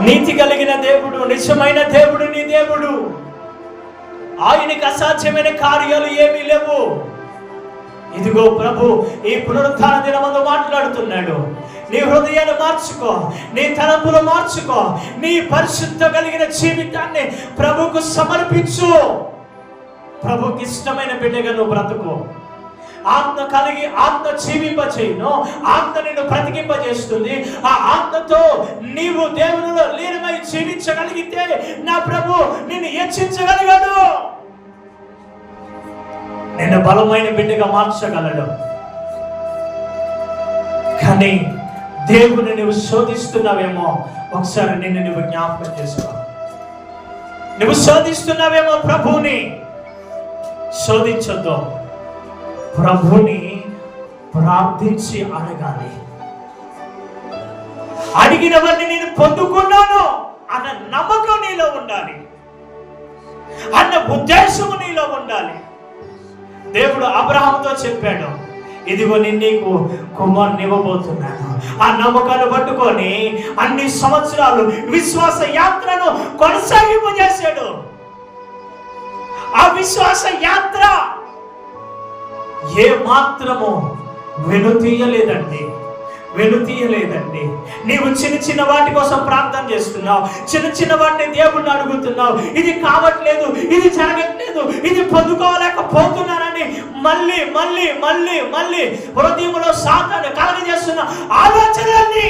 నీతి కలిగిన దేవుడు నిజమైన దేవుడు నీ దేవుడు. ఆయనకి అసాధ్యమైన కార్యాలు ఏమీ లేవు. ఇదిగో ప్రభు ఈ పునరుత్థాన దినమందు మాట్లాడుతున్నాడు. నీ హృదయాన్ని మార్చుకో నీ తలంపులు మార్చుకో నీ పరిశుద్ధ కలిగిన జీవితాన్ని ప్రభుకు సమర్పించు. ప్రభుకి ఇష్టమైన బిడ్డగా నువ్వు బ్రతుకు. ఆత్మ కలిగి ఆత్మ జీవింపచేయును. ఆత్మ నిన్ను బ్రతికింపజేస్తుంది. ఆ ఆత్మతో నీవు దేవునిలో లీనమై జీవించగలిగితే నా ప్రభు నిన్ను హెచ్చించగలిగాడు. నిన్ను బలమైన బిడ్డగా మార్చగలడు. కానీ దేవుని నువ్వు శోధిస్తున్నావేమో? ఒకసారి నిన్ను నువ్వు జ్ఞాపకం చేసుకో. నువ్వు శోధిస్తున్నావేమో ప్రభువుని? శోధించొద్దు. ప్రభుని ప్రార్థించి అడగాలి. అడిగినవన్నీ నేను పొందుకున్నాను అన్న నమ్మకం నీలో ఉండాలి. అన్న ఉద్దేశము నీలో ఉండాలి. దేవుడు అబ్రహాంతో చెప్పాడు ఇదిగో నేను నీకు కుమారుని ఇవ్వబోతున్నాను. ఆ నమ్మకాన్ని పట్టుకొని అన్ని సంవత్సరాలు విశ్వాస యాత్రను కొనసాగింపజేశాడు. ఆ విశ్వాస యాత్ర ఏ మాత్రము వెనుతీయలేదండి వెనుతీయలేదండి నీవు చిన్న చిన్న వాటి కోసం ప్రార్థన చేస్తున్నావు. చిన్న చిన్న వాటిని దేవుణ్ణి అడుగుతున్నావు. ఇది కావట్లేదు ఇది జరగట్లేదు ఇది పొందుకోలేకపోతున్నానని మళ్ళీ మళ్ళీ మళ్ళీ మళ్ళీ హృదయంలో సాతాను కలగజేస్తున్న ఆలోచనలన్నీ.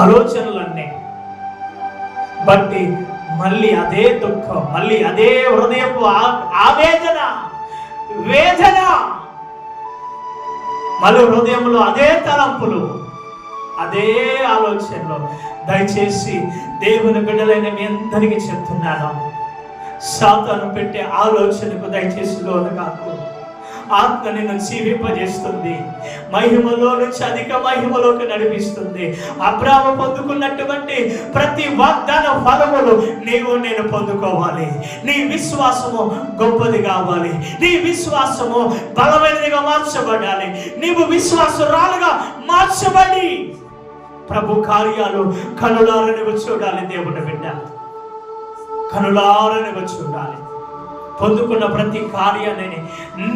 ఆలోచనలన్నీ. బట్టి మళ్ళీ అదే దుఃఖం మళ్ళీ అదే హృదయపు ఆ- ఆవేదన వేదన. మళ్ళీ హృదయంలో అదే తలంపులు అదే ఆలోచనలు. దయచేసి దేవుని బిడ్డలైన మీ అందరికీ చెప్తున్నాను. సాతాను పెట్టే ఆలోచనకు దయచేసి లోను కాకు ఆత్మ నిన్ను జీవింపజేస్తుంది మహిమలో నుంచి అధిక మహిమలోకి నడిపిస్తుంది. అబ్రాహ్మ పొందుకున్నటువంటి ప్రతి వాగ్దాన ఫలములు నీవు నేను పొందుకోవాలి. నీ విశ్వాసము గొప్పది కావాలి. నీ విశ్వాసము బలమైనదిగా మార్చబడాలి. నీవు విశ్వాసరాలుగా మార్చబడి ప్రభు కార్యాలు కనులారని చూడాలి దేవుని బిడ్డ. కనులారని చూడాలి. పొందుకున్న ప్రతి కార్యాన్ని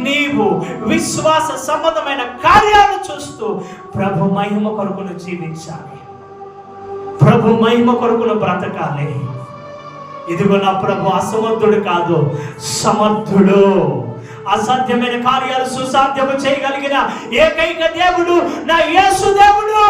నీవు విశ్వాస సంబంధమైన కార్యాలు చూస్తూ ప్రభు మహిమ కొరకును జీవించాలి. ప్రభు మహిమ కొరకును బ్రతకాలి. ఇదిగో నా ప్రభు అసమర్థుడు కాదు సమర్థుడు. అసాధ్యమైన కార్యాలు సుసాధ్యము చేయగలిగిన ఏకైక దేవుడు నా యేసు దేవుడు.